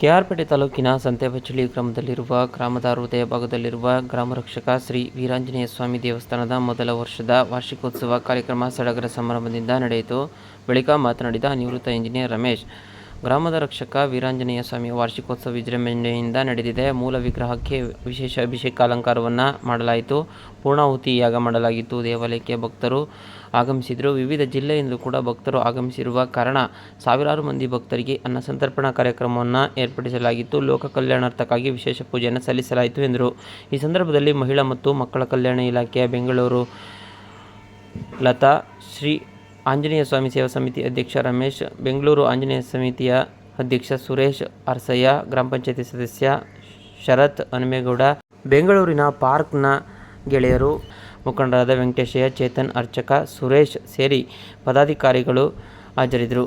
ಕೆಆರ್ಪೇಟೆ ತಾಲೂಕಿನ ಸಂತೆಬಚ್ಚಳ್ಳಿ ಗ್ರಾಮದಲ್ಲಿರುವ ಗ್ರಾಮದ ಹೃದಯ ಭಾಗದಲ್ಲಿರುವ ಗ್ರಾಮ ರಕ್ಷಕ ಶ್ರೀ ವೀರಾಂಜನೇಯ ಸ್ವಾಮಿ ದೇವಸ್ಥಾನದ ಮೊದಲ ವರ್ಷದ ವಾರ್ಷಿಕೋತ್ಸವ ಕಾರ್ಯಕ್ರಮ ಸಡಗರ ಸಮಾರಂಭದಿಂದ ನಡೆಯಿತು. ಬಳಿಕ ಮಾತನಾಡಿದ ನಿವೃತ್ತ ಇಂಜಿನಿಯರ್ ರಮೇಶ್ ಗ್ರಾಮದ ರಕ್ಷಕ ವೀರಾಂಜನೇಯ ಸ್ವಾಮಿ ವಾರ್ಷಿಕೋತ್ಸವ ವಿಜೃಂಭಣೆಯಿಂದ ನಡೆದಿದೆ. ಮೂಲ ವಿಗ್ರಹಕ್ಕೆ ವಿಶೇಷ ಅಭಿಷೇಕ ಅಲಂಕಾರವನ್ನು ಮಾಡಲಾಯಿತು. ಪೂರ್ಣಾಹುತಿ ಯಾಗ ಮಾಡಲಾಗಿತ್ತು. ದೇವಾಲಯಕ್ಕೆ ಭಕ್ತರು ಆಗಮಿಸಿದರು. ವಿವಿಧ ಜಿಲ್ಲೆಯಿಂದಲೂ ಕೂಡ ಭಕ್ತರು ಆಗಮಿಸಿರುವ ಕಾರಣ ಸಾವಿರಾರು ಮಂದಿ ಭಕ್ತರಿಗೆ ಅನ್ನ ಸಂತರ್ಪಣಾ ಕಾರ್ಯಕ್ರಮವನ್ನು ಏರ್ಪಡಿಸಲಾಗಿತ್ತು. ಲೋಕ ಕಲ್ಯಾಣಾರ್ಥಕ್ಕಾಗಿ ವಿಶೇಷ ಪೂಜೆಯನ್ನು ಸಲ್ಲಿಸಲಾಯಿತು ಎಂದರು. ಈ ಸಂದರ್ಭದಲ್ಲಿ ಮಹಿಳಾ ಮತ್ತು ಮಕ್ಕಳ ಕಲ್ಯಾಣ ಇಲಾಖೆಯ ಬೆಂಗಳೂರು ಲತಾ ಶ್ರೀ ಆಂಜನೇಯ ಸ್ವಾಮಿ ಸೇವಾ ಸಮಿತಿ ಅಧ್ಯಕ್ಷ ರಮೇಶ್, ಬೆಂಗಳೂರು ಆಂಜನೇಯ ಸಮಿತಿಯ ಅಧ್ಯಕ್ಷ ಸುರೇಶ್, ಅರ್ಸಯ್ಯ, ಗ್ರಾಮ ಪಂಚಾಯತಿ ಸದಸ್ಯ ಶರತ್ ಹನುಮೇಗೌಡ, ಬೆಂಗಳೂರಿನ ಪಾರ್ಕ್ನ ಗೆಳೆಯರು ಮುಖಂಡರಾದ ವೆಂಕಟೇಶಯ್ಯ, ಚೇತನ್ ಅರ್ಚಕ, ಸುರೇಶ್ ಸೇರಿ ಪದಾಧಿಕಾರಿಗಳು ಹಾಜರಿದ್ದರು.